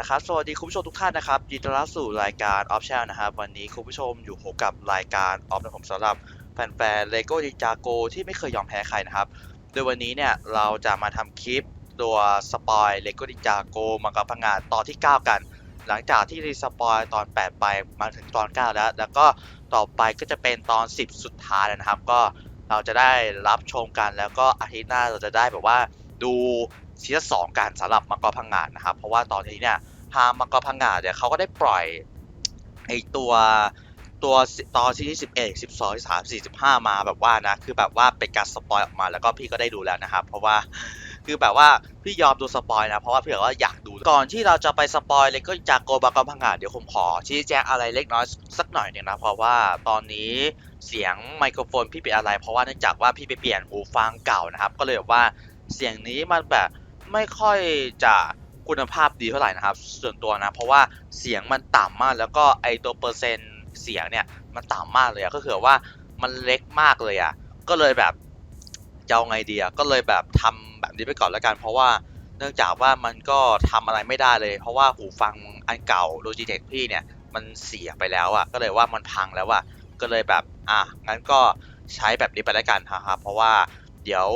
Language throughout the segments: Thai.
ละครับ สวัสดีคุณผู้ชมทุกท่านนะครับยินดีต้อนรับสู่รายการ Off Channel นะครับ วันนี้คุณผู้ชมอยู่ผมกับรายการ Off นะผมสำหรับแฟนๆ Lego Ninjago ที่ไม่เคยยอมแพ้ใครนะครับ โดยวันนี้เนี่ยเราจะมาทำคลิปตัวสปอย Lego Ninjago มังกรพังงาดตอนที่ 9 กัน หลังจากที่รีสปอยตอน 8 ไปมาถึงตอน 9 แล้ว แล้วก็ต่อไปก็จะเป็นตอน 10 สุดท้ายนะครับ ก็เราจะได้รับชมกันแล้วก็อาทิตย์หน้าเราจะได้แบบว่าดูซีซั่นสองกันสำหรับมังกรพังงาดนะครับ เพราะว่าตอนนี้เนี่ย ทางมังกรพังงาเนี่ยเขาก็ได้ปล่อยไอตัวตัวตอนที่สิบเอ็ดสิบสองสามสี่สิบห้ามาแบบว่านะ คือแบบว่าเป็นการสปอยออกมาแล้วก็พี่ก็ได้ดูแล้วนะครับ เพราะว่าคือแบบว่าพี่ยอมดูสปอยนะเพราะว่าพี่บอกว่าอยากดูก่อนที่เราจะไปสปอยเลยก็จากโกบากรพังงาเดี๋ยวผมขอชี้แจงอะไรเล็กน้อยสักหน่อยหนึ่งนะเพราะว่าตอนนี้เสียงไมโครโฟนพี่เป็นอะไร เพราะว่าเนื่องจากว่าพี่ไปเปลี่ยนหูฟังเก่านะครับ ก็เลยแบบว่าเสียงนี้มันแบบไม่ค่อยจะ คุณภาพดีเท่าไหร่นะครับ ส่วนตัวนะ เพราะว่าเสียงมันต่ำมากแล้วก็ไอตัวเปอร์เซ็นต์เสียงเนี่ยมันต่ำมากเลยอะก็คือว่ามันเล็กมากเลยอะก็เลยแบบจะเอาไงดีอะก็เลยแบบทำแบบนี้ไปก่อนแล้วกัน เพราะว่าเนื่องจากว่ามันก็ทำอะไรไม่ได้เลย เพราะว่าหูฟังอันเก่า Logitech พี่เนี่ยมันเสียไปแล้วอะก็เลยว่ามันพังแล้วอะก็เลยแบบอะงั้นก็ใช้แบบนี้ไปแล้วกันครับเพราะว่าเดี๋ยว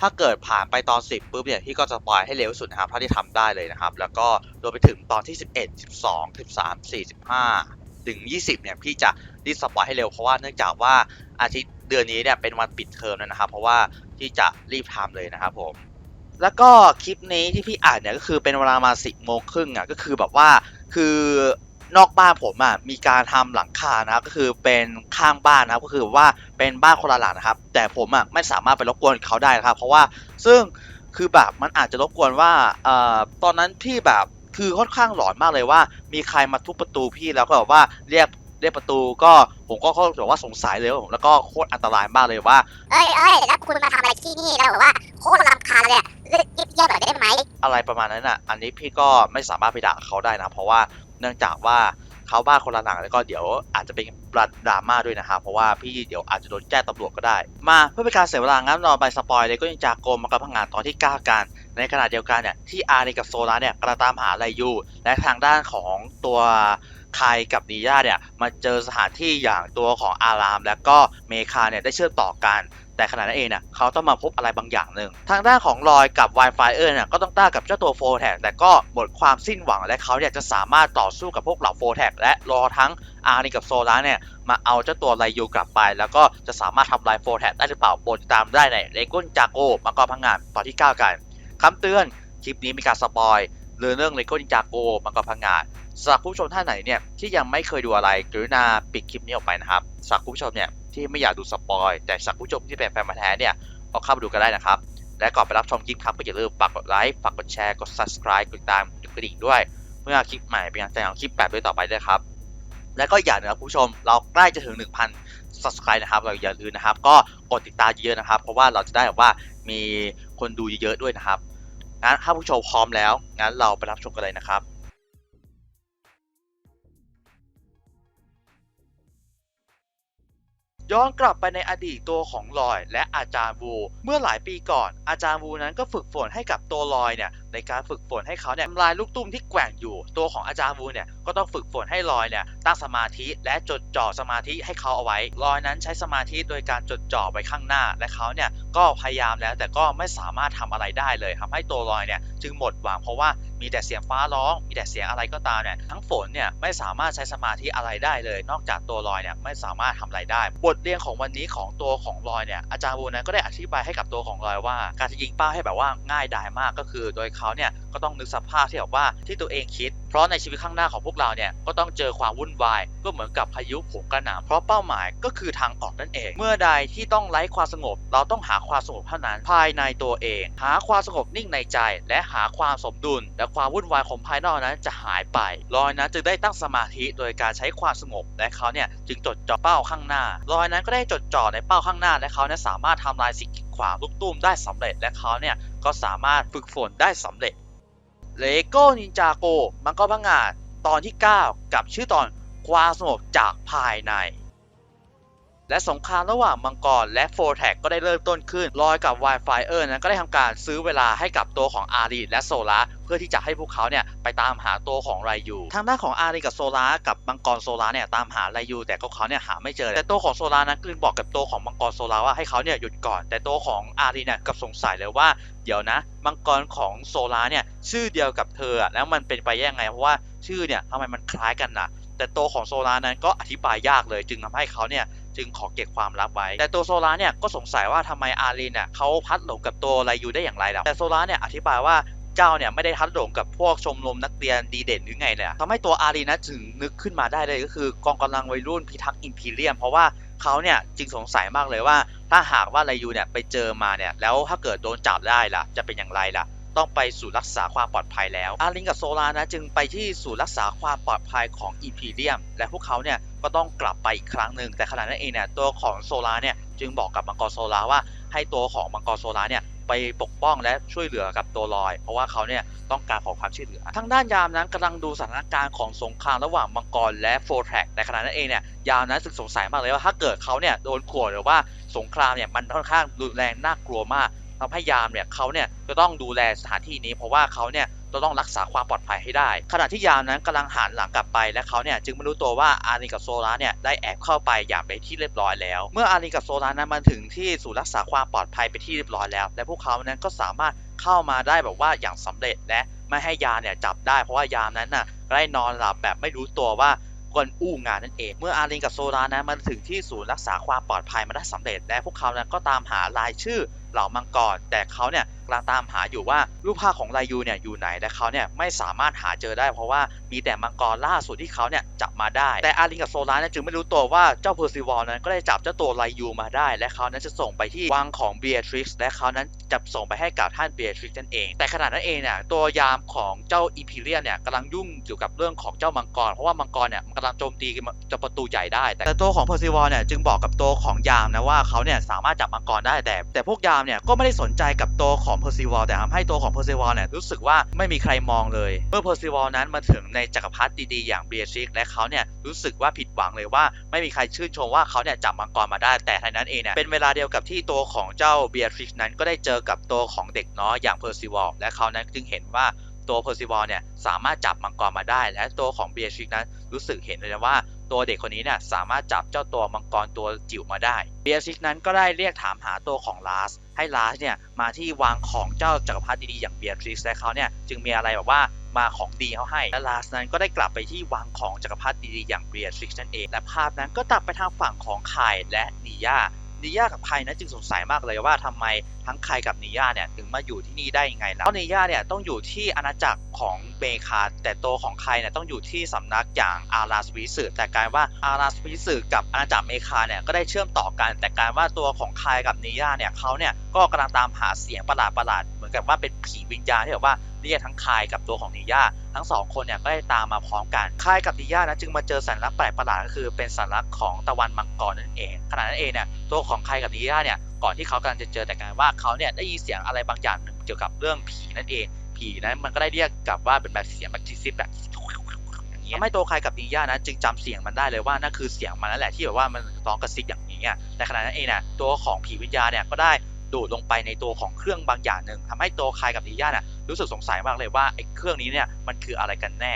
ถ้าเกิดผ่านไปตอน 10ปุ๊บเนี่ยพี่ก็จะปล่อยให้เร็วสุดนะครับเท่าที่ทำได้เลยนะครับ แล้วก็รวมไปถึงตอนที่ 11 12 13 45 ถึง 20 เนี่ยพี่จะรีบสปอยให้เร็วเพราะว่าเนื่องจากว่าอาทิตย์เดือนนี้เนี่ยเป็นวันปิดเทอมแล้วนะครับ เพราะว่าที่จะรีบทำเลยนะครับผมแล้วก็คลิปนี้ที่พี่อ่านเนี่ยก็คือเป็นเวลามา10โมงครึ่งอะก็คือแบบว่าคือ นอกบ้านผมอะมีการทำหลังคานะครับก็คือเป็นข้างบ้านนะครับก็คือว่าเป็นบ้านคนละหลังนะครับ แต่ผมอะไม่สามารถไปรบกวนเขาได้นะครับ เพราะว่าซึ่งคือแบบมันอาจจะรบกวนว่าเอ่อตอนนั้นพี่แบบคือค่อนข้างหลอนมากเลยว่า มีใครมาทุบประตูพี่แล้วก็แบบว่าเรียกเรียกประตูก็ผมก็เขาแบบว่าสงสัยเลยว่าผมแล้วก็โคตรอันตรายมากเลยว่าเอ้ยเอ้ยแล้วคุณมาทำอะไรที่นี่แล้วแบบว่าโคตรรำคาญเลยอะเลิกเงียบๆหน่อยได้ไหมอะไรประมาณนั้นอะ อันนี้พี่ก็ไม่สามารถไปด่าเขาได้นะ เพราะว่า เนื่องจากว่าเขาบ้านคนละหลังแล้วก็เดี๋ยวอาจจะเป็นประดราม่าด้วยนะครับเพราะว่าพี่เดี๋ยวอาจจะโดนแจ้งตำรวจก็ได้ มาเพื่อเป็นการเสียเวลางั้นเราไปสปอยเลยก็ยังจากโกมมากับพังงานตอนที่ 9 กัน ในขณะเดียวกันเนี่ยที่อาร์กับโซลาเนี่ยกำลังตามหาอะไรอยู่และทางด้านของตัวคายกับนีย่าเนี่ยมาเจอสถานที่อย่างตัวของอาราม และก็เมคาเนี่ยได้เชื่อมต่อกัน แต่ขณะนั้นเองเนี่ยเขาต้องมาพบอะไรบางอย่างหนึ่ง ทางด้านของลอยกับ Wi-Fi เออร์เนี่ยก็ต้องต้ากับเจ้าตัวโฟแท็กแต่ก็หมดความสิ้นหวังและเขาเนี่ยจะสามารถต่อสู้กับพวกเหล่าโฟแท็กและรอทั้งอาร์นีกับโซล่าเนี่ยมาเอาเจ้าตัวไลยูกลับไป แล้วก็จะสามารถทำลายโฟแท็กได้หรือเปล่าโปรดติดตามได้ในเลกุนจากโกมังกรพังงานตอนที่ 9 กันคำเตือนคลิปนี้มีการสปอยเรื่องเรื่องเลกุนจาโกมังกรพังงาน สำหรับผู้ชมท่านไหนเนี่ยที่ยังไม่เคยดูอะไรกรุณาปิดคลิปนี้ออกไปนะครับสำหรับผู้ชมเนี่ยที่ไม่อยากดูสปอยแต่สำหรับผู้ชมที่เป็นแฟนมาแท้เนี่ยก็เข้าไปดูกันได้นะครับ และก่อนไปรับชมคลิปครับก็อย่าลืมฝากกดไลค์ฝากกดแชร์กด subscribe กดติดตามกดกระดิ่งด้วย เมื่อคลิปใหม่เป็นกำลังใจของคลิปแบบด้วยต่อไปด้วยครับและก็อย่าลืมนะผู้ชมเราใกล้จะถึง 1,000 subscribe นะครับเราอย่าลืมนะครับ ก็กดติดตามเยอะๆนะครับ เพราะว่าเราจะได้แบบว่ามีคนดูเยอะๆด้วยนะครับงั้นถ้าผู้ชมพร้อมแล้วงั้นเราไปรับชมกันเลยนะครับ ย้อนกลับไปในอดีตตัวของลอยและอาจารย์วู เมื่อหลายปีก่อนอาจารย์วูนั้นก็ฝึกฝนให้กับตัวลอยเนี่ย ในการฝึกฝนให้เขาเนี่ยทำลายลูกตุ้มที่แกว่งอยู่ ตัวของอาจารย์วูเนี่ยก็ต้องฝึกฝนให้ลอยเนี่ยตั้งสมาธิและจดจ่อสมาธิให้เขาเอาไว้ลอยนั้นใช้สมาธิโดยการจดจ่อไว้ข้างหน้า และเขาเนี่ยก็พยายามแล้วแต่ก็ไม่สามารถทำอะไรได้เลยทำให้ตัวลอยเนี่ยจึงหมดหวังเพราะว่ามีแต่เสียงฟ้าร้อง มีแต่เสียงอะไรก็ตามเนี่ยทั้งฝนเนี่ยไม่สามารถใช้สมาธิอะไรได้เลย นอกจากตัวลอยเนี่ยไม่สามารถทำอะไรได้ บทเรียนของวันนี้ของตัวของลอยเนี่ยอาจารย์วูนั้นก็ได้อธิบายให้กับตัวของลอยว่า การจะยิงเป้าให้แบบว่าง่ายดายมากก็คือ โดยเขาเนี่ย ก็ต้องนึกสภาพที่แบบว่าที่ตัวเองคิด เพราะในชีวิตข้างหน้าของพวกเราเนี่ยก็ต้องเจอความวุ่นวายก็เหมือนกับพายุผงกระหน่ำเพราะเป้าหมายก็คือทางออกนั่นเอง เมื่อใดที่ต้องไร้ความสงบ เราต้องหาความสงบเท่านั้นภายในตัวเอง หาความสงบนิ่งในใจ และหาความสมดุล และความวุ่นวายของภายนอกนั้นจะหายไปลอยนั้นจึงได้ตั้งสมาธิโดยการใช้ความสงบและเขาเนี่ยจึงจดจ่อเป้าข้างหน้าลอยนั้นก็ได้จดจ่อในเป้าข้างหน้าและเขาเนี่ยสามารถทำลายสิ่งกีดขวางลูกตุ้มได้สำเร็จและเขาเนี่ยก็สามารถฝึกฝนได้สำเร็จ เลโก้นินจาโกมังกรพังงาดตอนที่ 9 กับชื่อตอนความสงบจากภายใน และสงครามระหว่างมังกรและโฟร์แท็กก็ได้เริ่มต้นขึ้น ลอยกับ Wildfire นั้นก็ได้ทำการซื้อเวลาให้กับตัวของอารีและโซลาเพื่อที่จะให้พวกเขาเนี่ยไปตามหาตัวของไรยูทางด้านของอารีกับโซลากับมังกรโซลาเนี่ยตามหาไรยูแต่พวกเขาเนี่ยหาไม่เจอ แต่ตัวของโซลานั้นก็เลยบอกกับตัวของมังกรโซลาว่าให้เขาเนี่ยหยุดก่อน แต่ตัวของอารีเนี่ยกับสงสัยเลยว่าเดี๋ยวนะมังกรของโซลาเนี่ยชื่อเดียวกับเธอแล้วมันเป็นไปยังไงเพราะว่าชื่อเนี่ยทำไมมันคล้ายกันน่ะ แต่ตัวของโซลานั้นก็อธิบายยากเลยจึงทำให้เขาเนี่ย จึงขอเก็บความลับไว้ แต่ตัวโซลาเนี่ยก็สงสัยว่าทำไมอารีนเนี่ยเขาพัดหลงกับตัวไรยูได้อย่างไรล่ะแต่โซลาเนี่ยอธิบายว่าเจ้าเนี่ยไม่ได้พัดหลงกับพวกชมรมนักเรียนดีเด่นหรือไงเนี่ยทำให้ตัวอารีนะจึงนึกขึ้นมาได้เลยก็คือกองกำลังวัยรุ่นพิทักษ์อิมพีเรียม เพราะว่าเขาเนี่ยจึงสงสัยมากเลยว่า ถ้าหากว่าไรยูเนี่ยไปเจอมาเนี่ยแล้วถ้าเกิดโดนจับได้ล่ะ จะเป็นอย่างไรล่ะ ต้องไปสู่รักษาความปลอดภัยแล้ว อารินกับโซลานะจึงไปที่สู่รักษาความปลอดภัยของอีพีเรียม และพวกเขาเนี่ยก็ต้องกลับไปอีกครั้งหนึ่ง แต่ขณะนั้นเองเนี่ยตัวของโซลาเนี่ยจึงบอกกับมังกรโซลาว่า ให้ตัวของมังกรโซลาเนี่ยไปปกป้องและช่วยเหลือกับตัวลอย เพราะว่าเขาเนี่ยต้องการขอความช่วยเหลือ ทางด้านยามนั้นกำลังดูสถานการณ์ของสงครามระหว่างมังกรและโฟร์แทร็กในขณะนั้นเองเนี่ยยามนั้นสึกสงสัยมากเลยว่าถ้าเกิดเขาเนี่ยโดนขวดหรือว่าสงครามเนี่ยมันค่อนข้างรุนแรงน่ากลัวมาก ทำให้ยามเนี่ยเขาเนี่ยจะต้องดูแลสถานที่นี้ เพราะว่าเขาเนี่ยจะต้องรักษาความปลอดภัยให้ได้ ขณะที่ยามนั้นกำลังหันหลังกลับไปและเขาเนี่ยจึงไม่รู้ตัวว่าอารีกับโซลาเนี่ยได้แอบเข้าไปอย่างเป็นที่เรียบร้อยแล้ว เมื่ออารีกับโซลานั้นมาถึงที่ศูนย์รักษาความปลอดภัยไปที่เรียบร้อยแล้ว และพวกเขานั้นก็สามารถเข้ามาได้แบบว่าอย่างสำเร็จและไม่ให้ยามเนี่ยจับได้ เพราะว่ายามนั้นน่ะได้นอนหลับแบบไม่รู้ตัวว่า กวนอู้งานนั่นเอง เมื่ออารินกับโซลานะมาถึงที่ศูนย์รักษาความปลอดภัยมาได้สำเร็จ และพวกเขานั้นก็ตามหารายชื่อเหล่ามังกรแต่เขาเนี่ย ตามหาอยู่ว่ารูปภาพของไรยูเนี่ยอยู่ไหนและเขาเนี่ยไม่สามารถหาเจอได้ เพราะว่ามีแต่มังกรล่าสุดที่เขาเนี่ยจับมาได้ แต่อารินกับโซลาเนี่ยจึงไม่รู้ตัวว่าเจ้าเพอร์ซิวอลนั้นก็ได้จับเจ้าตัวไรยูมาได้ และเขานั้นจะส่งไปที่วังของเบียทริกซ์และเขานั้นจะส่งไปให้กับท่านเบียทริกซ์นั่นเอง แต่ขณะนั้นเองเนี่ยตัวยามของเจ้าอีพีเรียเนี่ยกำลังยุ่งเกี่ยวกับเรื่องของเจ้ามังกรเพราะว่ามังกรเนี่ยมันกำลังโจมตีจะประตูใหญ่ได้ แต่แต่ตัวของเพอร์ซิวอลเนี่ยจึงบอกกับตัวของยามนะว่าเขาเนี่ยสามารถจับมังกรได้แต่ แต่พวกยามเนี่ยก็ไม่ได้สนใจกับตัวของเพอร์ซิวอลแต่ทำให้ตัวของเพอร์ซิวอลเนี่ยรู้สึกว่าไม่มีใครมองเลย เมื่อเพอร์ซิวอลนั้นมาถึงในจักรพรรดิดีๆอย่างเบียทริกและเขาเนี่ยรู้สึกว่าผิดหวังเลยว่าไม่มีใครชื่นชมว่าเขาเนี่ยจับมังกรมาได้แต่ทันนั้นเองเนี่ยเป็นเวลาเดียวกับที่ตัวของเจ้าเบียทริกนั้นก็ได้เจอกับตัวของเด็กน้อยอย่างเพอร์ซิวอลและเขานั้นจึงเห็นว่าตัวเพอร์ซิวอลเนี่ยสามารถจับมังกรมาได้ และตัวของเบียทริกนั้นรู้สึกเห็นเลยนะว่า ตัวเด็กคนนี้เนี่ยสามารถจับเจ้าตัวมังกรตัวจิ๋วมาได้เบียซิกนั้นก็ได้เรียกถามหาตัวของลาส ให้ลาสเนี่ยมาที่วางของเจ้าจักรพรรดิดีๆอย่างเบียทริกซ์และเขาเนี่ยจึงมีอะไรแบบว่ามาของดีเขาให้ และลาสนั้นก็ได้กลับไปที่วางของจักรพรรดิดีๆอย่างเบียทริกซ์นั่นเอง และภาพนั้นก็ตัดไปทางฝั่งของไคายและนียา นิยากับไคายนั้นจึงสงสัยมากเลยว่าทำไมทั้งไคายกับนิยาเนี่ยถึงมาอยู่ที่นี่ได้ยังไงล่ะเพราะนิยาเนี่ยต้องอยู่ที่อาณาจักรของเบคาแต่ตัวของไคายเนี่ยต้องอยู่ที่สำนักอย่างอาราสวิสึแต่กลายว่าอาราสวิสึกับอาณาจักรเมคาเนี่ยก็ได้เชื่อมต่อกัน แต่กลายว่าตัวของไคายกับนิยาเนี่ยเขาเนี่ยก็กำลังตามหาเสียงประหลาดๆเหมือนกับว่าเป็นผีวิญญาณที่แบบว่าเรียกทั้งคายกับตัวของนิยาทั้งสองคนเนี่ยก็ได้ตามมาพร้อมกันคายกับนิยานะจึงมาเจอสัญลักษณ์แปลกประหลาดก็คือเป็นสัญลักษณ์ของตะวันมังกรนั่นเองขณะนั้นเองเนี่ยตัวของคายกับนิยาเนี่ยก่อนที่เขากำลังจะเจอแต่กายว่าเขาเนี่ยได้ยินเสียงอะไรบางอย่างหนึ่งเกี่ยวกับเรื่องผีนั่นเอง ผีนั้นมันก็ได้เรียกกับว่าเป็นแบบเสียงแบบซิบแบบอย่างเงี้ยทำให้ตัวใครกับนิย่านะจึงจำเสียงมันได้เลยว่านั่นคือเสียงมันนั่นแหละที่แบบว่ามันร้องกระซิบอย่างนี้อะแต่ขณะนั้นเองเนี่ยตัวของผีวิญญาณเนี่ยก็ได้ ดูดลงไปในตัวของเครื่องบางอย่างหนึ่งทำให้ตัวใครกับนิย่าน่ะรู้สึกสงสัยมากเลยว่าไอ้เครื่องนี้เนี่ยมันคืออะไรกันแน่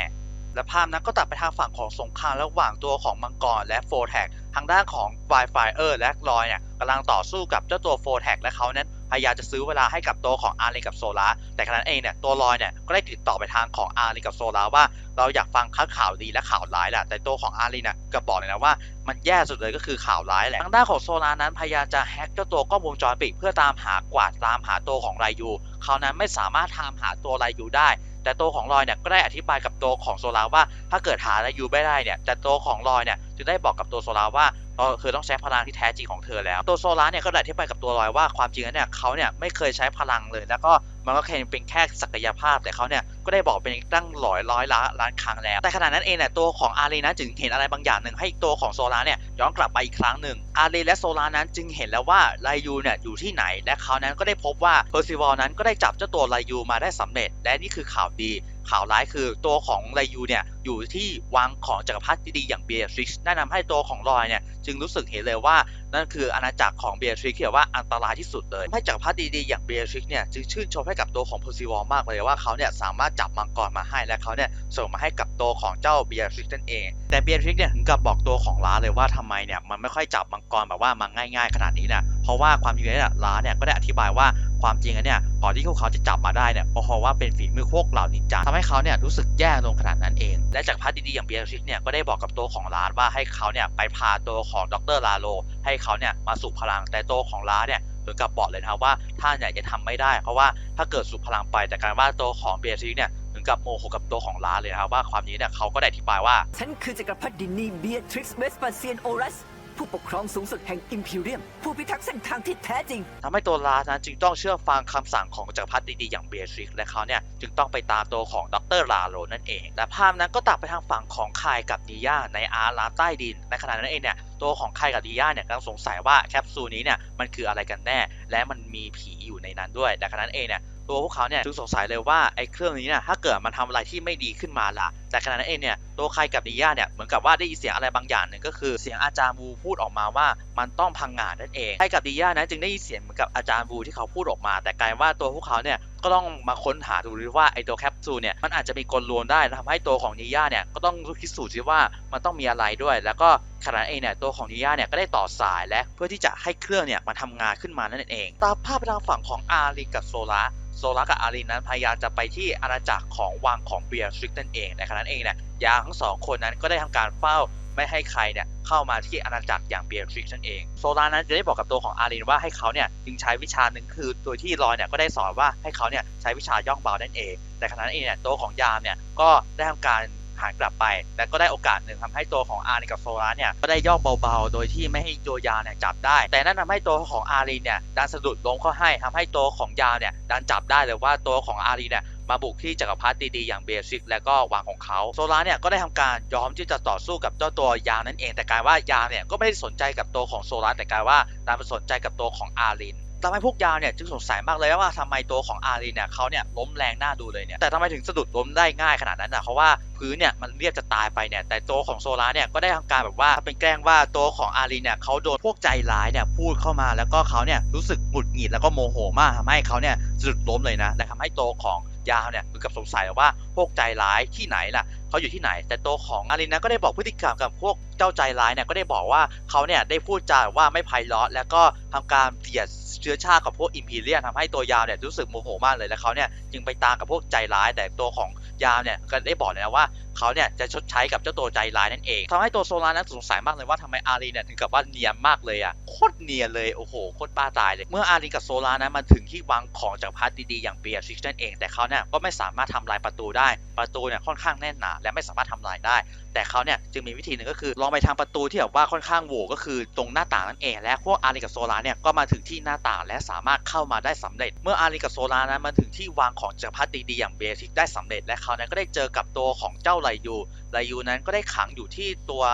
และภาพนั้นก็ตัดไปทางฝั่งของสงครามระหว่างตัวของมังกรและโฟแท็กทางด้านของไวไฟเออร์และลอยเนี่ยกำลังต่อสู้กับเจ้าตัวโฟแท็กและเขานั้น พยายามจะซื้อเวลาให้กับตัวของอารีกับโซลาแต่ขณะนั้นเองเนี่ยตัวลอยเนี่ยก็ได้ติดต่อไปทางของอารีกับโซลาว่าเราอยากฟังข่าวข่าวดีและข่าวร้ายแหละแต่ตัวของอารีเนี่ยก็บอกเลยนะว่ามันแย่สุดเลยก็คือข่าวร้ายแหละทางด้านของโซลานั้นพยายามจะแฮ็กเจ้าตัวกล้องวงจรปิดเพื่อตามหากวาดตามหาตัวของไรยูเขานั้นไม่สามารถตามหาตัวไรยูได้แต่ตัวของลอยเนี่ยก็ได้อธิบายกับตัวของโซลาว่า ถ้าเกิดหาไรยูไม่ได้เนี่ยแต่ตัวของลอยเนี่ยจึงได้บอกกับตัวโซลาว่า เราคือต้องใช้พลังที่แท้จริงของเธอแล้ว ตัวโซลาเนี่ยก็ได้อธิบายกับตัวลอยว่าความจริงแล้วเนี่ยเขาเนี่ยไม่เคยใช้พลังเลย แล้วก็มันก็แค่เป็นแค่ศักยภาพแต่เขาเนี่ยก็ได้บอกเป็นตั้งร้อยร้อยล้านล้านครั้งแล้ว แต่ขณะนั้นเองเนี่ยตัวของอารีนะจึงเห็นอะไรบางอย่างหนึ่งให้ตัวของโซลาเนี่ยย้อนกลับไปอีกครั้งหนึ่งอารีและโซลานั้นจึงเห็นแล้วว่าไลยูเนี่ยอยู่ที่ไหน และเขานั้นก็ได้พบว่าเพอร์ซิวอลนั้นก็ได้จับเจ้าตัวไลยูมาได้สำเร็จ และนี่คือข่าวดี ข่าวร้ายคือตัวของไลยูเนี่ยอยู่ที่วังของจักรพรรดิดีอย่างเบียทริกซ์นั่นทำให้ตัวของลอยเนี่ยจึงรู้สึกเห็นเลยว่านั่นคืออาณาจักรของเบียทริกซ์ที่แบบว่าอันตรายที่สุดเลยทำให้จักรพรรดิดีๆอย่างเบียทริกซ์เนี่ยจึงชื่นชมให้กับตัวของเพซิวอลมากเลยว่าเขาเนี่ยสามารถจับมังกรมาให้และเขาเนี่ยส่งมาให้กับตัวของเจ้าเบียทริกซ์นั่นเอง แต่เบียทริกซ์เนี่ยถึงกับบอกตัวของล้าเลยว่าทำไมเนี่ยมันไม่ค่อยจับมังกรแบบว่ามาง่าย ๆ ขนาดนี้เนี่ยเพราะว่าความจริงแล้วเนี่ยล้าเนี่ยก็ได้อธิบายว่า ความจริงแล้วเนี่ยก่อนที่พวกเขาจะจับมาได้เนี่ยเพราะว่าเป็นฝีมือพวกเหล่านินจาทำให้เขาเนี่ยรู้สึกแย่ลงขนาดนั้นเอง และจากพาร์ทดีๆอย่างเบียทริกเนี่ยก็ได้บอกกับตัวของล้าว่าให้เขาเนี่ยไปพาตัวของดรลาโล ให้เขาเนี่ยมาสู่พลังแต่ตัวของล้าเนี่ยถึงกับบอกเลยนะว่าท่านเนี่ยจะทำไม่ได้ เพราะว่าถ้าเกิดสู่พลังไปแต่การว่าตัวของเบียทริกเนี่ยถึงกับโมโหกับตัวของล้าเลยนะว่าความนี้เนี่ยเขาก็ได้อธิบายว่าฉันคือจักรพรรดินีเบียทริกซ์เวสปาเซียนโอรัส ผู้ปกครองสูงสุดแห่งอิมพีเรียม ผู้พิทักษ์เส้นทางที่แท้จริง ทำให้ตัวลาสนั้นจึงต้องเชื่อฟังคำสั่งของจักรพรรดิดีๆอย่างเบียทริกซ์และเขาเนี่ยจึงต้องไปตามตัวของดรลาโลนั่นเอง และภาพนั้นก็ตัดไปทางฝั่งของคายกับนิย่าในอาราใต้ดิน ในขณะนั้นเองเนี่ยตัวของคายกับนิย่าเนี่ยกำลังสงสัยว่าแคปซูลนี้เนี่ยมันคืออะไรกันแน่ และมันมีผีอยู่ในนั้นด้วยในขณะนั้นเองเนี่ยตัวพวกเขาเนี่ยจึงสงสัยเลยว่าไอ้เครื่องนี้เนี่ยถ้าเกิดมันทำอะไรที่ไม่ดีขึ้นมาล่ะ แต่ขณะนั้นเองเนี่ยตัวใคายกับนิย่าเนี่ยเหมือนกับว่าได้ยินเสียงอะไรบางอย่างหนึ่งก็คือเสียงอาจารย์มูพูดออกมาว่ามันต้องพังงาดนั่นเองใคายกับนิย่านั้นจึงได้ยินเสียงเหมือนกับอาจารย์บูที่เขาพูดออกมา แต่กลายว่าตัวพวกเขาเนี่ยก็ต้องมาค้นหาดูดิว่าไอ้ตัวแคปซูลเนี่ยมันอาจจะมีกลลวงได้ทำให้ตัวของนิย่าเนี่ยก็ต้องพิดสูจน์ซิว่ามันต้องมีอะไรด้วย แล้วก็ขณะนั้นเองเนี่ยตัวของนิย่าเนี่ยก็ได้ต่อสายและเพื่อที่จะให้เครื่องเนี่ยมันทำงานขึ้นมานั่นเอง ตามภาพไปทางฝั่งของอารินกับโซลาโซลากับอารินนั้นพยายามจะไปที่อาณาจักรของวังของเบียร์ทริกนั่นเองในขณะนั้นเองเนี่ยยาทั้งสองคนนั้นก็ได้ทำการเฝ้าไม่ให้ใครเนี่ยเข้ามาที่อาณาจักรอย่างเบียร์ทริกนั่นเอง โซลานั้นจะได้บอกกับตัวของอารินว่าให้เขาเนี่ยจึงใช้วิชาหนึ่งคือโดยที่ลอยเนี่ยก็ได้สอนว่าให้เขาเนี่ยใช้วิชาย่องเบานั่นเอง แต่ขณะนั้นเองเนี่ยตัวของยามเนี่ยก็ได้ทำการหันกลับไปและก็ได้โอกาสหนึ่งทำให้ตัวของอารินกับโซลาเนี่ยก็ได้ย่องเบาๆ โดยที่ไม่ให้ตัวยาเนี่ยจับได้ แต่นั่นทำให้ตัวของอารินเนี่ยดันสะดุดล้มเข้าให้ทำให้ตัวของยาเนี่ยดันจับได้เลยว่าตัวของอารินเนี่ย มาบุกที่จักรพรรดิดีๆอย่างเบสิกและก็วางของเขาโซลาเนี่ยก็ได้ทำการยอมที่จะต่อสู้กับเจ้าตัวยานั่นเอง แต่กลายว่ายาเนี่ยก็ไม่ได้สนใจกับตัวของโซลาแต่กลายว่าดันไปสนใจกับตัวของอารินทำให้พวกยาวเนี่ยจึงสงสัยมากเลยว่าทำไมตัวของอารีเนี่ยเขาเนี่ยล้มแรงหน่าดูเลยเนี่ยแต่ทำไมถึงสะดุดล้มได้ง่ายขนาดนั้นอะเพราะว่าพื้นเนี่ยมันเรียบจะตายไปเนี่ยแต่ตัวของโซลาเนี่ยก็ได้ทำการแบบว่าเป็นแกล้งว่าตัวของอารีเนี่ยเขาโดนพวกใจร้ายเนี่ยพูดเข้ามาแล้วก็เขาเนี่ยรู้สึกหงุดหงิดแล้วก็โมโหมากทำให้เขาเนี่ยสะดุดล้มเลยนะและทำให้ตัวของยาวเนี่ยเหมือนกับสงสัยว่า วกใจร้ายที่ไหนล่ะเขาอยู่ที่ไหน แต่ตัวของอารินนะก็ได้บอกพฤติกรรมกับพวกเจ้าใจร้ายเนี่ยก็ได้บอกว่าเขาเนี่ยได้พูดจาว่าไม่ไพเราะแล้วก็ทำการเกลียดเชื้อชาติกับพวกอิมพีเรียทำให้ตัวยาวเนี่ยรู้สึกโมโหมากเลยแล้วเขาเนี่ยจึงไปตามกับพวกใจร้าย แต่ตัวของยาวเนี่ยก็ได้บอกเลยนะว่าเขาเนี่ยจะชดใช้กับเจ้าตัวใจร้ายนั่นเองทำให้ตัวโซลานั้นสงสัยมากเลยว่าทำไมอารีเนี่ยถึงกับว่าเนียนมากเลยอะโคตรเนียนเลยโอ้โหโคตรบ้าตายเลยเมื่ออารีกับโซลานั้นมาถึงที่วังของจักรพรรดิดีๆอย่างเบียร์ชิกนั่นเองแต่เขาเนี่ยก็ไม่สามารถทำลายประตูได้ประตูเนี่ยค่อนข้างแน่นหนาและไม่สามารถทำลายได้ แต่เขาเนี่ยจึงมีวิธีหนึ่งก็คือลองไปทางประตูที่แบบว่าค่อนข้างโหว่ก็คือตรงหน้าต่างนั่นเอง และพวกอารีกับโซลาเนี่ยก็มาถึงที่หน้าต่างและสามารถเข้ามาได้สำเร็จ เมื่ออารีกับโซลานั้นมาถึงที่วางของจักรพรรดิดีอย่างเบสิกได้สำเร็จ และเขานั้นก็ได้เจอกับตัวของเจ้าไลยูไลยูนั้นก็ได้ขังอยู่ที่ตัว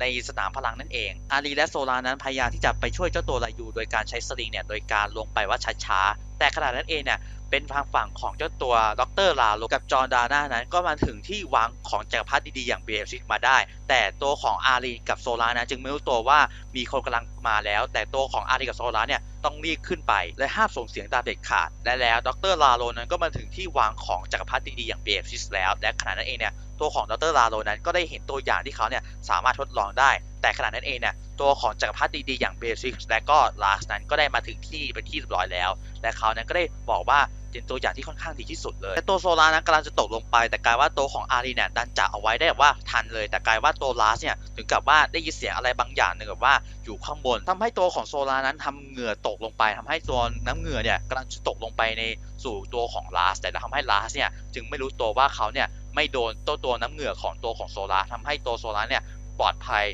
ในสนามพลังนั่นเอง อารีและโซลานั้นพยายามที่จะไปช่วยเจ้าตัวไลยู โดยการใช้สลิงเนี่ยโดยการลงไปว่าช้าๆแต่ขณะนั้นเองเนี่ยเป็นทางฝั่งของเจ้าตัวดรลาโลกับจอร์ดาน่านั้นก็มาถึงที่วางของจักรพรรดิดีๆอย่างเบลชิกมาได้ แต่ตัวของอารีกับโซลานะจึงไม่รู้ตัวว่ามีคนกำลังมาแล้ว แต่ตัวของอารีกับโซลาเนี่ยต้องรีบขึ้นไปและห้ามส่งเสียงตามเด็ดขาดและแล้วดรลาโลนั้นก็มาถึงที่วางของจักรพรรดิดีๆอย่างเบลชิกแล้ว และขณะนั้นเองเนี่ย ตัวของดรลาโลนั้นก็ได้เห็นตัวอย่างที่เขาเนี่ยสามารถทดลองได้ แต่ขณะนั้นเองเนี่ยตัวของจักรพรรดิดีๆอย่างเบลชิกและก็ลาสนั้นก็ได้มาถึงที่เป็นที่เรียบร้อยแล้ว และเขานั้นก็ได้บอกว่าเป็นตัวอย่างที่ค่อนข้างดีที่สุดเลยแต่ตัวโซลานั้นกำลังจะตกลงไป แต่กลายว่าตัวของอารีเนี่ยดันจะเอาไว้ได้แบบว่าทันเลย แต่กลายว่าตัวลาสเนี่ยถึงกับว่าได้ยินเสียงอะไรบางอย่างหนึ่งแบบว่าอยู่ข้างบนทำให้ตัวของโซลานั้นทำเหงื่อตกลงไปทำให้ตัวน้ำเหงื่อเนี่ยกำลังจะตกลงไปในสู่ตัวของลาสแต่ทำให้ลาสเนี่ยจึงไม่รู้ตัวว่าเขาเนี่ย ไม่โดนตัวตัวน้ำเหงื่อของตัวของโซลาทำให้ตัวโซลาเนี่ยปลอดภัย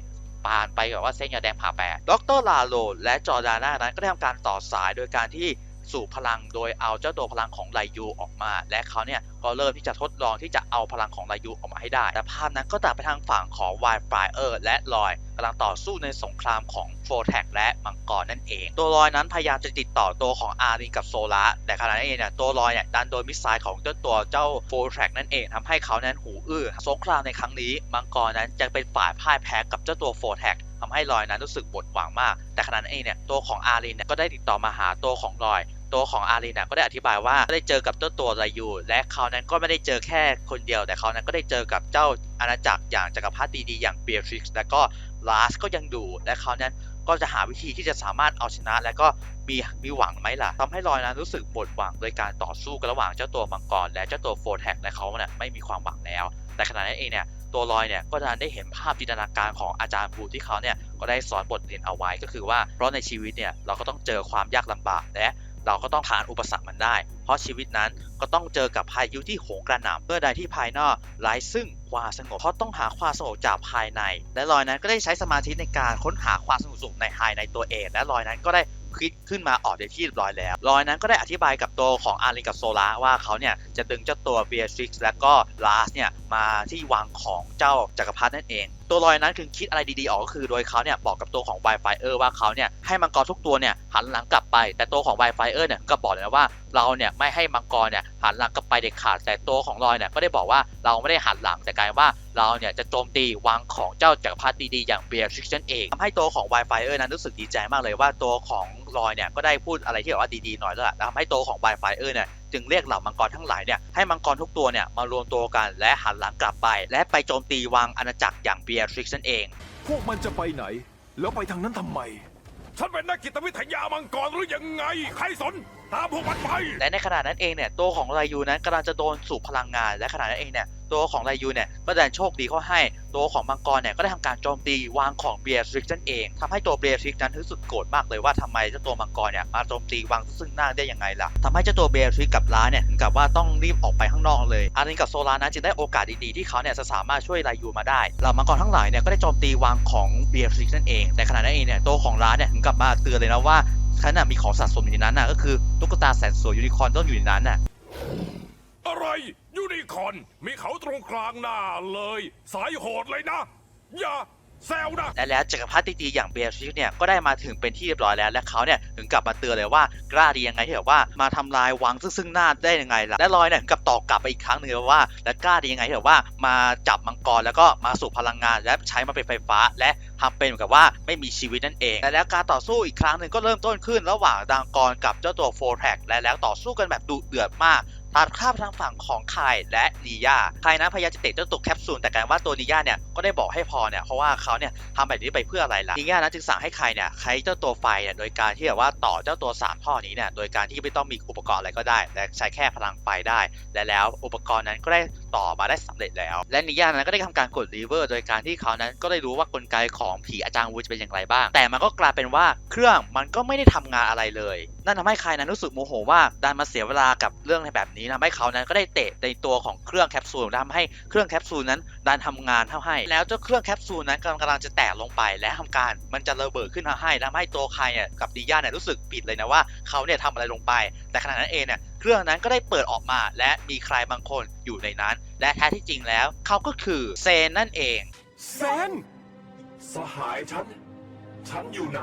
ปานไปแบบว่าเส้นยาแดงผ่าแปดดรลาโลและจอร์ดาน่านั้นก็ได้ทำการต่อสายโดยการที่ สู่พลังโดยเอาเจ้าตัวพลังของไลยูออกมา และเขาเนี่ยก็เริ่มที่จะทดลองที่จะเอาพลังของไลยูออกมาให้ได้ แต่ภาพนั้นก็ตัดไปทางฝั่งของไวฟลายเออร์และลอยกำลังต่อสู้ในสงครามของโฟแท็กและมังกรนั่นเอง ตัวลอยนั้นพยายามจะติดต่อตัวของอารินกับโซล่าแต่ขณะนั้นเองเนี่ยตัวลอยเนี่ยดันโดนมิสไซล์ของเจ้าตัวเจ้าโฟแท็กนั่นเองทำให้เขานั้นหูอื้อสงครามในครั้งนี้มังกรนั้นจะเป็นฝ่ายพ่ายแพ้กับเจ้าตัวโฟแท็กทำให้ลอยนั้นรู้สึกหมดหวังมาก แต่ขณะนั้นเองเนี่ยตัวของอารินเนี่ยก็ได้ติดต่อมาหาตัวของลอย ตัวของอารินเนี่ยก็ได้อธิบายว่าได้เจอกับเจ้าตัวไรยูและเขานั้นก็ไม่ได้เจอแค่คนเดียว แต่เขานั้นก็ได้เจอกับเจ้าอาณาจักรอย่างจักรพรรดิดีๆอย่างเบียทริกซ์และก็ลาสก็ยังดูและเขานั้นก็จะหาวิธีที่จะสามารถเอาชนะ และก็มีมีหวังไหมล่ะทำให้ลอยนั้นรู้สึกหมดหวังโดยการต่อสู้กันระหว่างเจ้าตัวมังกร และเจ้าตัวโฟร์แท็กและเขาเนี่ยไม่มีความหวังแล้ว แต่ขณะนั้นเองเนี่ยตัวลอยเนี่ยก็จะได้เห็นภาพจินตนาการของอาจารย์บูที่เขาเนี่ยก็ได้สอนบทเรียนเอาไว้ก็คือว่าเพราะในชีวิตเนี่ยเราก็ต้องเจอความยากลำบากและ เราก็ต้องผ่านอุปสรรคมันได้ เพราะชีวิตนั้นก็ต้องเจอกับพายุที่โหมกระหน่ำเมื่อใดที่ภายนอกไร้ซึ่งความสงบเพราะต้องหาความสงบจากภายใน และลอยนั้นก็ได้ใช้สมาธิในการค้นหาความสงบสุขในภายในตัวเอง และลอยนั้นก็ได้คิดขึ้นมาออกในที่เรียบร้อยแล้ว ลอยนั้นก็ได้อธิบายกับตัวของอาริกับโซล่าว่าเขาเนี่ยจะดึงเจ้าตัวเบียทริกและก็ลาสเนี่ยมาที่วังของเจ้าจักรพรรดินั่นเองตัวลอยนั้นคือคิดอะไรดีๆออกก็คือโดยเขาเนี่ยบอกกับตัวของ w i f i เออร์ว่าเขาเนี่ยให้มังกรทุกตัวเนี่ยหันหลังกลับไป แต่ตัวของ w i f i เออร์เนี่ยก็บอกเลยนะว่าเราเนี่ยไม่ให้มังกรเนี่ยหันหลังกลับไปเด็ดขาดแต่ตัวของลอยเนี่ยก็ได้บอกว่าเราไม่ได้หันหลังแต่กลายว่าเราเนี่ยจะโจมตีวังของเจ้าจักรพรรดิดีๆอย่างเบียทริกนั่นเองทำให้ตัวของ w i f i เออร์นั้นรู้สึกดีใจมากเลยว่าตัวของลอยเนี่ยก็ได้พูดอะไรที่แบบว่าดีๆหน่อยแล้วล่ะทำให้ตัวของ w i f i เออร์เนี่ยจึงเรียกเหล่ามังกรทั้งหลายเนี่ยให้มังกรทุกตัวเนี่ยมารวมตัวกันและหันหลังกลับไป และไปโจมตีวังอาณาจักรอย่างเบียทริกซ์นั่นเอง พวกมันจะไปไหน แล้วไปทางนั้นทำไม ฉันเป็นนักจิตวิทยามังกรหรือยังไง ใครสน ตามพวกมันไป และในขณะนั้นเองเนี่ยตัวของไรยูนั้นกำลังจะโดนสูบพลังงาน และขณะนั้นเองเนี่ยตัวของไรยูเนี่ยก็ไดันโชคดีเข้าให้ ตัวของมังกรเนี่ยก็ได้ทำการโจมตีวางของเบียร์ทริกนั่นเองทำให้ตัวเบียร์ทริกนั้นรู้สึกโกรธมากเลยว่าทำไมเจ้าตัวมังกรเนี่ยมาโจมตีวางซึ่งหน้าได้ยังไงล่ะทำให้เจ้าตัวเบียร์ทริกกับล้าเนี่ยถึงกับว่าต้องรีบออกไปข้างนอกเลยอารินกับโซลานั้นจึงได้โอกาสดีๆที่เขาเนี่ยจะสามารถช่วยไรยูมาได้เหล่ามังกรทั้งหลายเนี่ยก็ได้โจมตีวางของเบียร์ทริกนั่นเองในขณะนั้นเองเนี่ยตัวของล้าเนี่ยถึงกับมาเตือนเลยนะว่า ฉันน่ะมีของสะสมอยู่ในนั้นน่ะก็คือตุ๊กตาแสนสวยยูนิคอร์นต้องอยู่ในนั้นน่ะ อะไร ยูนิคอร์นมีเขาตรงกลางหน้าเลย สายโหดเลยนะ อย่า แซวนะและแล้วจักรพรรดิดีๆอย่างเบียทริกเนี่ยก็ได้มาถึงเป็นที่เรียบร้อยแล้ว และเขาเนี่ยถึงกลับมาเตือนเลยว่ากล้าดียังไงที่แบบว่ามาทำลายวังซึ่งซึ่งหน้าได้ยังไงล่ะและลอยเนี่ยถึงกับตอบกลับไปอีกครั้งหนึ่งว่า และกล้าดียังไงที่แบบว่ามาจับมังกรแล้วก็มาสูบพลังงาน และใช้มาเป็นไฟฟ้า และทำเป็นเหมือนกับว่าไม่มีชีวิตนั่นเองและแล้วการต่อสู้อีกครั้งหนึ่งก็เริ่มต้นขึ้น ระหว่างดังกรกับเจ้าตัวโฟร์แท็กและแล้วต่อสู้กันแบบดุเดือดมาก ตัดข้ามไปทางฝั่งของคายและนียาคายนะพยายามจะเตะเจ้าตัวแคปซูลแต่กลารว่าตัวนียาเนี่ยก็ได้บอกให้พอเนี่ยเพราะว่าเขาเนี่ยทำแบบนี้ไปเพื่ออะไรล่ะนียานั้นจึงสั่งให้คายเนี่ยใช้เจ้าตัวไฟเนี่ยโดยการที่แบบว่าต่อเจ้าตัวสามท่อนี้เนี่ยโดยการที่ไม่ต้องมีอุปกรณ์อะไรก็ได้ และใช้แค่พลังไฟได้ และแล้วอุปกรณ์นั้นก็ได้ต่อมาได้สำเร็จแล้ว และนิยานั้นก็ได้ทำการกดรีเวอร์โดยการที่เขานั้นก็ได้รู้ว่ากลไกของผีอาจารย์วูจะเป็นอย่างไรบ้าง แต่มันก็กลายเป็นว่าเครื่องมันก็ไม่ได้ทำงานอะไรเลย นั่นทำให้ใครนั้นรู้สึกโมโหว่าดันมาเสียเวลากับเรื่องในแบบนี้ทำให้เขานั้นก็ได้เตะในตัวของเครื่องแคปซูลทำให้เครื่องแคปซูลนั้นดันทำงานเท่าให้ แล้วเจ้าเครื่องแคปซูลนั้นกำลังจะแตกลงไปและทำการมันจะระเบิดขึ้นมาให้ทำให้ตัวใครเนี่ยกับดิยาเนี่ยรู้สึกผิดเลยนะว่าเขาเนี่ยทำอะไรลงไป แต่ขณะนั้นเองเนี่ย รื่องนั้นก็ได้เปิดออกมา และมีใครบางคนอยู่ในนั้น และแท้ที่จริงแล้ว เขาก็คือเซนนั่นเองแซนสหายฉัน ฉันอยู่ไหน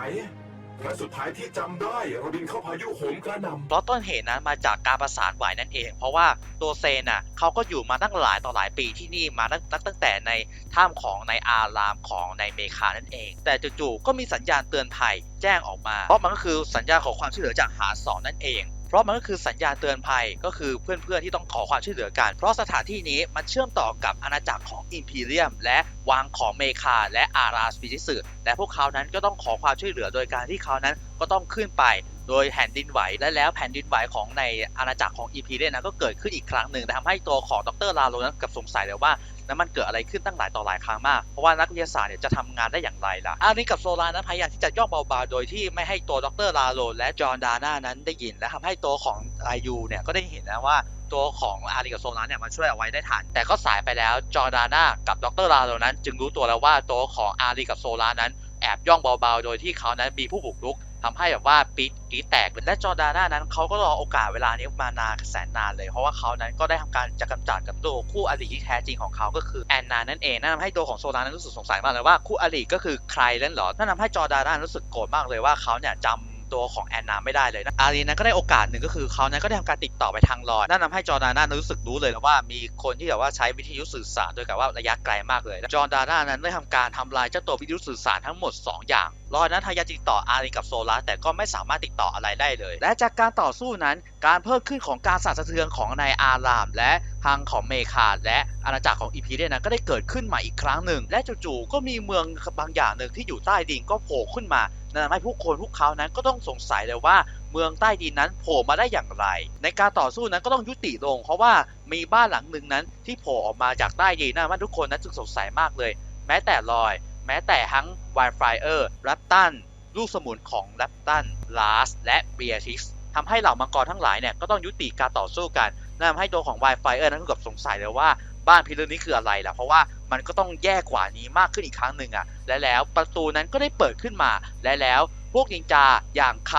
ครั้งสุดท้ายที่จำได้เราบินเข้าพายุโหมกระหนำเพราะต้นเหตุนั้นมาจากการประสานไหวนั่นเอง เพราะว่าตัวเซนน่ะเขาก็อยู่มาตั้งหลายต่อหลายปีที่นี่มาตั้งตั้งตั้งแต่ในถ้ำของในอารามของในเมคานั่นเอง แต่จู่ๆก็มีสัญญาณเตือนภัยแจ้งออกมา เพราะมันก็คือสัญญาณขอความช่วยเหลือจากหาดสองนั่นเองเพ ราะมันก็คือสัญญาณเตือนภัยก็คือเพื่อนๆที่ต้องขอความช่วยเหลือกัน เพราะสถานที่นี้มันเชื่อมต่อกับอาณาจักรของอิมพีเรียม และวังของเมคาและอาราสปิซิสึและพวกเขานั้นก็ต้องขอความช่วยเหลือโดยการที่เขานั้นก็ต้องขึ้นไปโดยแผ่นดินไหวและแล้วแผ่นดินไหวของในอาณาจักรของอีพีเรียนนั้นก็เกิดขึ้นอีกครั้งหนึ่งแต่ทำให้ตัวของดรลาโลนั้นกับสงสัยเลยว่า นั้นมันเกิดอะไรขึ้นตั้งหลายต่อหลายครั้งมาก เพราะว่านักวิทยาศาสตร์เนี่ยจะทำงานได้อย่างไรล่ะอาริกับโซลานั้นพยายามที่จะย่องเบาๆ โดยที่ไม่ให้ตัวดรลาโลและจอห์นดาน่านั้นได้ยิน และทำให้ตัวของไอยูเนี่ยก็ได้เห็นนะว่าตัวของอาริกับโซลาเนี่ยมาช่วยเอาไว้ได้ทัน แต่ก็สายไปแล้วจอร์ดาน่ากับดรลาโลนั้น จึงรู้ตัวแล้วว่าตัวของอาริกับโซลานั้นแอบย่องเบาๆ โดยที่เขานั้นมีผู้บุกรุก ทำให้แบบว่าปีดกรีดแตกและจอร์ดาน่านั้นเขาก็รอโอกาสเวลานี้มานานแสนนานเลย เพราะว่าเขานั้นก็ได้ทำการจะกำจัดกับตัวคู่อริที่แท้จริงของเขาก็คือแอนนานั่นเองนั่นทำให้ตัวของโซลานั้นรู้สึกสงสัยมากเลยว่าคู่อริก็คือใครเล่นหรอนั่นทำให้จอร์ดาน่ารู้สึกโกรธมากเลยว่าเขาเนี่ยจำ ตัวของแอนนาไม่ได้เลยนะอารีนั้นก็ได้โอกาสหนึ่งก็คือเขานั้นก็ได้ทำการติดต่อไปทางลอยนั่นทำให้จอร์ดาน่ารู้สึกรู้เลยนะว่ามีคนที่แบบว่าใช้วิทยุสื่อสารโดยกับว่าระยะไกลมากเลยจอร์ดาน่านั้นได้ทำการทำลายเจ้าตัววิทยุสื่อสารทั้งหมด 2 อย่างลอยนั้นพยายามติดต่ออารีกับโซลาแต่ก็ไม่สามารถติดต่ออะไรได้เลย และจากการต่อสู้นั้นการเพิ่มขึ้นของการสั่นสะเทือนของนายอาราม และทางของเมคาและอาณาจักรของอีพีเดียนั้นก็ได้เกิดขึ้นใหมาอีกครั้งหนึ่งและจู่ๆก็มีเมืองบางอย่างหนึ่งที่อยู่ใต้ดินก็โผล่ขึ้นมา นั่นทำให้ผู้คนพวกเขานั้นก็ต้องสงสัยเลยว่าเมืองใต้ดินนั้นโผล่มาได้อย่างไร ในการต่อสู้นั้นก็ต้องยุติลง เพราะว่ามีบ้านหลังหนึ่งนั้นที่โผล่ออกมาจากใต้ดินนั่นทำให้ทุกคนนั้นจึงสงสัยมากเลย แม้แต่ลอย แม้แต่ทั้งไวไฟเออร์แรปตันลูกสมุนของแรปตันลาส และเบียทิสทำให้เหล่ามังกรทั้งหลายเนี่ยก็ต้องยุติการต่อสู้กันนั่นทำให้ตัวของไวไฟเออร์นั้นก็กับสงสัยเลยว่า บ้านพิลึกนี้คืออะไรล่ะ เพราะว่ามันก็ต้องแย่กว่านี้มากขึ้นอีกครั้งหนึ่งอะ และแล้วประตูนั้นก็ได้เปิดขึ้นมา และแล้วพวกนินจาอย่างไค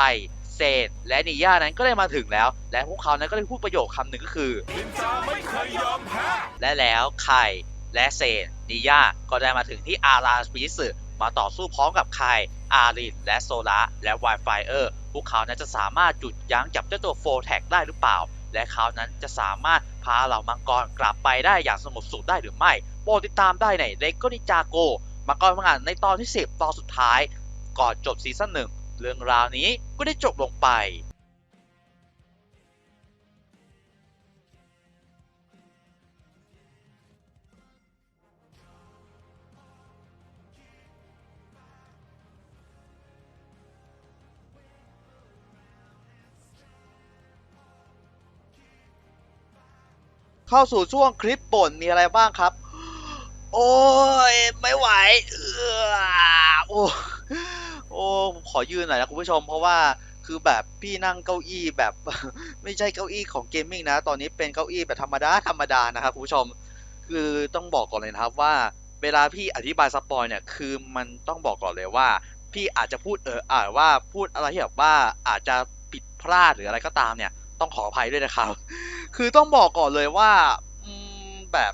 เซนและนิย่านั้นก็ได้มาถึงแล้ว และพวกเขานั้นก็ได้พูดประโยคคำหนึ่งก็คือนินจาไม่เคยยอมแพ้และแล้วไข่และเซนนิย่าก็ได้มาถึงที่อาราสปิสึมาต่อสู้พร้อมกับไข่อารินและโซละและไวไฟเออร์พวกเขานั้นจะสามารถจุดยั้งจับเจ้าตัวโฟแท็กได้หรือเปล่า และเขานั้นจะสามารถพาเหล่ามังกรกลับไปได้อย่างสงบสุขได้หรือไม่โปรดติดตามได้ในเลกนิจาโกมังกรพังงานในตอนที่ 10 ตอนสุดท้าย ก่อนจบซีซั่นหนึ่งเรื่องราวนี้ก็ได้จบลงไป เข้าสู่ช่วงคลิปบ่นมีอะไรบ้างครับ โอ้ยไม่ไหวเออโอ้โอ้ขอยืนหน่อยนะคุณผู้ชม เพราะว่าคือแบบพี่นั่งเก้าอี้แบบไม่ใช่เก้าอี้ของเกมมิ่งนะ ตอนนี้เป็นเก้าอี้แบบธรรมดาธรรมดานะครับคุณผู้ชม คือต้องบอกก่อนเลยนะครับว่า เวลาพี่อธิบายสปอยเนี่ยคือมันต้องบอกก่อนเลยว่า พี่อาจจะพูดเอออ่าว่าพูดอะไรที่แบบว่าอาจจะผิดพลาดหรืออะไรก็ตามเนี่ย ต้องขออภัยด้วยนะครับ คือต้องบอกก่อนเลยว่าแบบ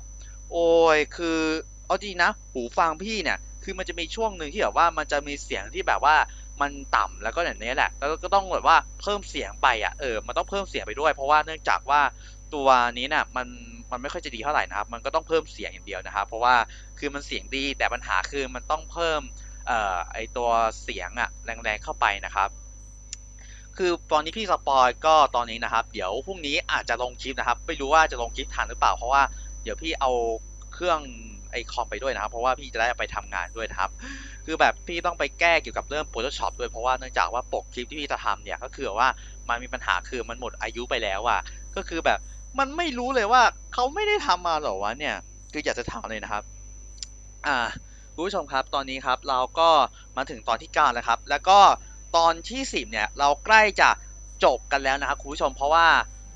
โอ้ยคือเอาจริงนะ หูฟังพี่เนี่ย คือมันจะมีช่วงหนึ่งที่แบบว่ามันจะมีเสียงที่แบบว่ามันต่ำแล้วก็อย่างนี้แหละ แล้วก็ต้องแบบว่าเพิ่มเสียงไปอะเออมันต้องเพิ่มเสียงไปด้วย เพราะว่าเนื่องจากว่าตัวนี้เนี่ยมันมันไม่ค่อยจะดีเท่าไหร่นะครับ มันก็ต้องเพิ่มเสียงอย่างเดียวนะครับ เพราะว่าคือมันเสียงดีแต่ปัญหาคือมันต้องเพิ่มเอ่อไอตัวเสียงอะแรงๆเข้าไปนะครับ คือตอนนี้พี่สปอยก็ตอนนี้นะครับ เดี๋ยวพรุ่งนี้อาจจะลงคลิปนะครับ ไม่รู้ว่าจะลงคลิปทันหรือเปล่า เพราะว่าเดี๋ยวพี่เอาเครื่องไอคอมไปด้วยนะครับ เพราะว่าพี่จะได้ไปทำงานด้วยนะครับ คือแบบพี่ต้องไปแก้เกี่ยวกับเรื่อง Photoshop ด้วยเพราะว่าเนื่องจากว่าปกคลิปที่พี่จะทำเนี่ยก็คือว่ามันมีปัญหาคือมันหมดอายุไปแล้วอะก็คือแบบมันไม่รู้เลยว่าเขาไม่ได้ทำมาหรอวะเนี่ยคืออยากจะถามเลยนะครับ อ่าคุณผู้ชมครับตอนนี้ครับเราก็มาถึงตอนที่9แล้วครับ แล้วก็ ตอนที่ 10เนี่ยเราใกล้จะจบกันแล้วนะครับคุณผู้ชมเพราะว่า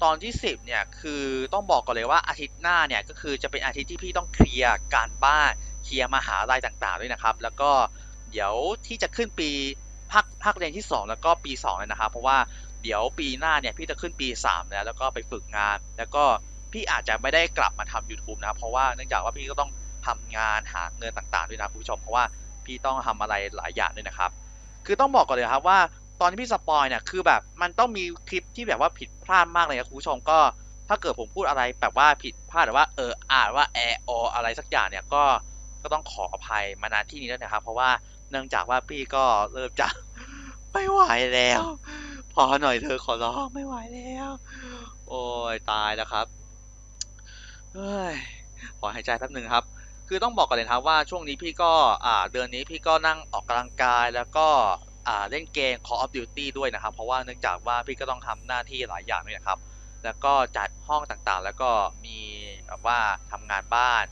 ตอนที่ 10เนี่ยคือต้องบอกก่อนเลยว่าอาทิตย์หน้าเนี่ยก็คือจะเป็นอาทิตย์ที่พี่ต้องเคลียร์การบ้านเคลียร์มหาลัยต่างๆด้วยนะครับ แล้วก็เดี๋ยวที่จะขึ้นปีภาคภาคเรียนที่ 2 แล้วก็ปี2เลยนะครับ เพราะว่าเดี๋ยวปีหน้าเนี่ยพี่จะขึ้นปี 3 แล้วแล้วก็ไปฝึกงาน แล้วก็พี่อาจจะไม่ได้กลับมาทำ YouTube นะครับเพราะว่าเนื่องจากว่าพี่ก็ต้องทำงานหาเงินต่างๆด้วยนะคุณผู้ชมเพราะว่าพี่ต้องทำอะไรหลายอย่างด้วยนะครับ คือต้องบอกก่อนเลยครับว่าตอนที่พี่สปอยเนี่ยคือแบบมันต้องมีคลิปที่แบบว่าผิดพลาดมากเลยนะคุณผู้ชมก็ถ้าเกิดผมพูดอะไรแบบว่าผิดพลาดหรือว่าเอออ่านว่าแอออะไรสักอย่างเนี่ยก็ก็ต้องขออภัยมาณที่นี้ด้วยนะครับ เพราะว่าเนื่องจากว่าพี่ก็เริ่มจะไม่ไหวแล้ว พอหน่อยเธอขอร้องไม่ไหวแล้ว โอ้ยตายแล้วครับเฮ้ยขอหายใจแป๊บหนึ่งครับ คือต้องบอกก่อนเลยนะครับว่าช่วงนี้พี่ก็อ่าเดือนนี้พี่ก็นั่งออกกำลังกายแล้วก็อ่าเล่นเกม Call of Duty ด้วยนะครับ เพราะว่าเนื่องจากว่าพี่ก็ต้องทำหน้าที่หลายอย่างด้วยนะครับ แล้วก็จัดห้องต่างๆ แล้วก็มีแบบว่าทำงานบ้าน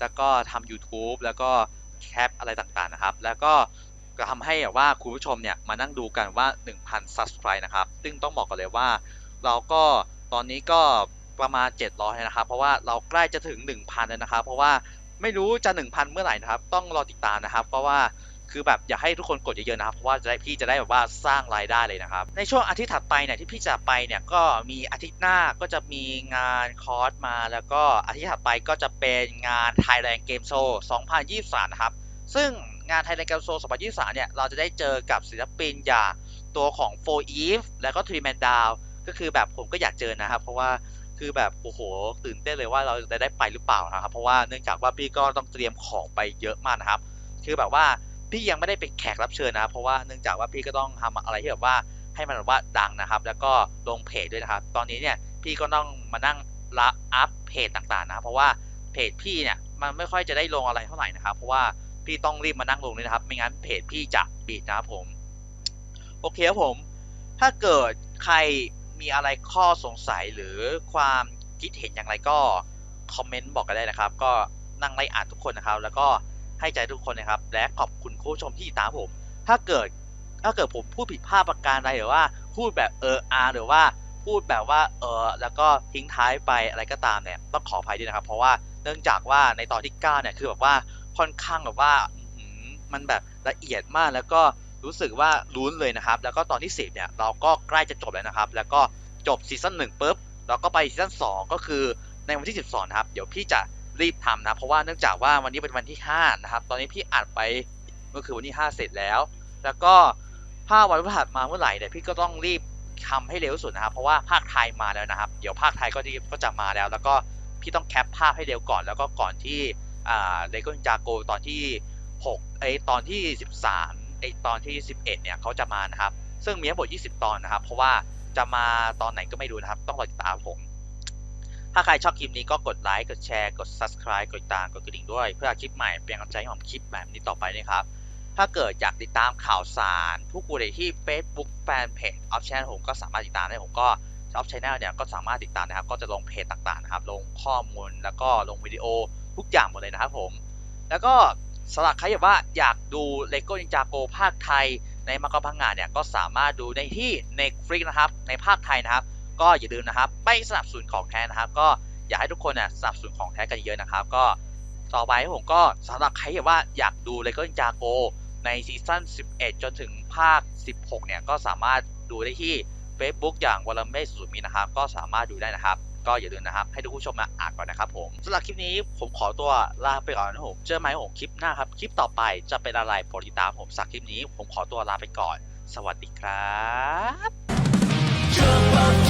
แล้วก็ทำ YouTube แล้วก็แคปอะไรต่างๆนะครับ แล้วก็ก็ทำให้แบบว่าคุณผู้ชมเนี่ยมานั่งดูกันว่า 1,000 subscribe นะครับ ซึ่งต้องบอกก่อนเลยว่า เราก็ตอนนี้ก็ประมาณ 700นะครับ เพราะว่าเราใกล้จะถึง 1,000แล้วนะครับ เพราะว่า ไม่รู้จะ1,000เมื่อไหร่นะครับ ต้องรอติดตามนะครับ เพราะว่าคือแบบอยากให้ทุกคนกดเยอะๆนะครับเพราะว่าจะได้พี่จะได้แบบว่าสร้างรายได้เลยนะครับ ในช่วงอาทิตย์ถัดไปเนี่ยที่พี่จะไปเนี่ยก็มีอาทิตย์หน้าก็จะมีงานคอร์สมา แล้วก็อาทิตย์ถัดไปก็จะเป็นงาน Thailand Game Show 2023 นะครับ ซึ่งงาน Thailand Game Show 2023 เนี่ยเราจะได้เจอกับศิลปินอย่างตัวของ4 Eve แล้วก็ Three Man Down ก็คือแบบผมก็อยากเจอนะครับ เพราะว่า คือแบบโอ้โหตื่นเต้นเลยว่าเราจะได้ไปหรือเปล่านะครับ เพราะว่าเนื่องจากว่าพี่ก็ต้องเตรียมของไปเยอะมากนะครับ คือแบบว่าพี่ยังไม่ได้เป็นแขกรับเชิญนะเพราะว่าเนื่องจากว่าพี่ก็ต้องทำอะไรที่แบบว่าให้มันแบบว่าดังนะครับ แล้วก็ลงเพจด้วยนะครับ ตอนนี้เนี่ยพี่ก็ต้องมานั่งละอัพเพจต่างๆนะครับเพราะว่าเพจพี่เนี่ยมันไม่ค่อยจะได้ลงอะไรเท่าไหร่นะครับ เพราะว่าพี่ต้องรีบมานั่งลงเลยนะครับ ไม่งั้นเพจพี่จะปิดนะครับผม โอเคครับผม ถ้าเกิดใคร มีอะไรข้อสงสัยหรือความคิดเห็นอย่างไรก็คอมเมนต์บอกกันได้นะครับ ก็นั่งไล่อ่านทุกคนนะครับ แล้วก็ให้ใจทุกคนนะครับ และขอบคุณผู้ชมที่ติดตามผม ถ้าเกิดถ้าเกิดผมพูดผิดพลาดประการใดหรือว่าพูดแบบเอออาหรือว่าพูดแบบว่าเออแล้วก็ทิ้งท้ายไปอะไรก็ตามเนี่ยต้องขออภัยด้วยนะครับ เพราะว่าเนื่องจากว่าในตอนที่9เนี่ยคือแบบว่าค่อนข้างแบบว่ามันแบบละเอียดมากแล้วก็ รู้สึกว่าลุ้นเลยนะครับ แล้วก็ตอนที่ 10 เนี่ย เราก็ใกล้จะจบแล้วนะครับ แล้วก็จบซีซั่นหนึ่งปุ๊บ เราก็ไปซีซั่น2ก็คือในวันที่ 12 นะครับ เดี๋ยวพี่จะรีบทำนะ เพราะว่าเนื่องจากว่าวันนี้เป็นวันที่ 5 นะครับ ตอนนี้พี่อัดไปก็คือวันที่ 5 เสร็จแล้ว แล้วก็ถ้าวันพฤหัสมาเมื่อไหร่เนี่ยพี่ก็ต้องรีบทำให้เร็วสุดนะครับ เพราะว่าภาคไทยมาแล้วนะครับ เดี๋ยวภาคไทยก็ก็จะมาแล้ว แล้วก็พี่ต้องแคปภาพให้เร็วก่อน แล้วก็ก่อนที่อ่าเลโก้จาโกตอนที่6ไอตอนที่ 13 ไอตอนที่ 11 เนี่ยเขาจะมานะครับ ซึ่งมีทั้งหมด 20 ตอนนะครับ เพราะว่าจะมาตอนไหนก็ไม่รู้นะครับ ต้องรอติดตามผม ถ้าใครชอบคลิปนี้ก็กดไลค์ กดแชร์ กด subscribe กดติดตาม กดกระดิ่งด้วย เพื่อคลิปใหม่เป็นกำลังใจให้ผมคลิปแบบนี้ต่อไปนะครับ ถ้าเกิดอยากติดตามข่าวสารทุกกูเลยที่ Facebook Fanpage of Channel ผมก็สามารถติดตามได้ผมก็ Off Channel เนี่ยก็สามารถติดตามนะครับ ก็จะลงเพจต่างๆนะครับ ลงข้อมูลแล้วก็ลงวิดีโอทุกอย่างหมดเลยนะครับผม แล้วก็ สำหรับใครแบบว่าอยากดู LEGO Ninjago ภาคไทย ในมังกรพังงาเนี่ยก็สามารถดูในที่ Netflix นะครับ ในภาคไทยนะครับ ก็อย่าลืมนะครับไม่สนับสนุนของแท้นะครับ ก็อยากให้ทุกคนเนี่ยสนับสนุนของแท้กันเยอะนะครับ ก็ต่อไปผมก็สำหรับใครแบบว่าอยากดูเลยก็จาโกในซีซั่น 11 จนถึงภาค 16 เนี่ยก็สามารถดูได้ที่ Facebook อย่างวอลเมสสุดมีนะครับ ก็สามารถดูได้นะครับ ก็อย่าลืมนะครับ ให้ทุกผู้ชมมาอ่านก่อนนะครับผมสำหรับคลิปนี้ผมขอตัวลาไปก่อนนะครับผมเจอไหมผมคลิปหน้าครับ คลิปต่อไปจะเป็นอะไรโปรดติดตามผมสักคลิปนี้ ผมขอตัวลาไปก่อน สวัสดีครับ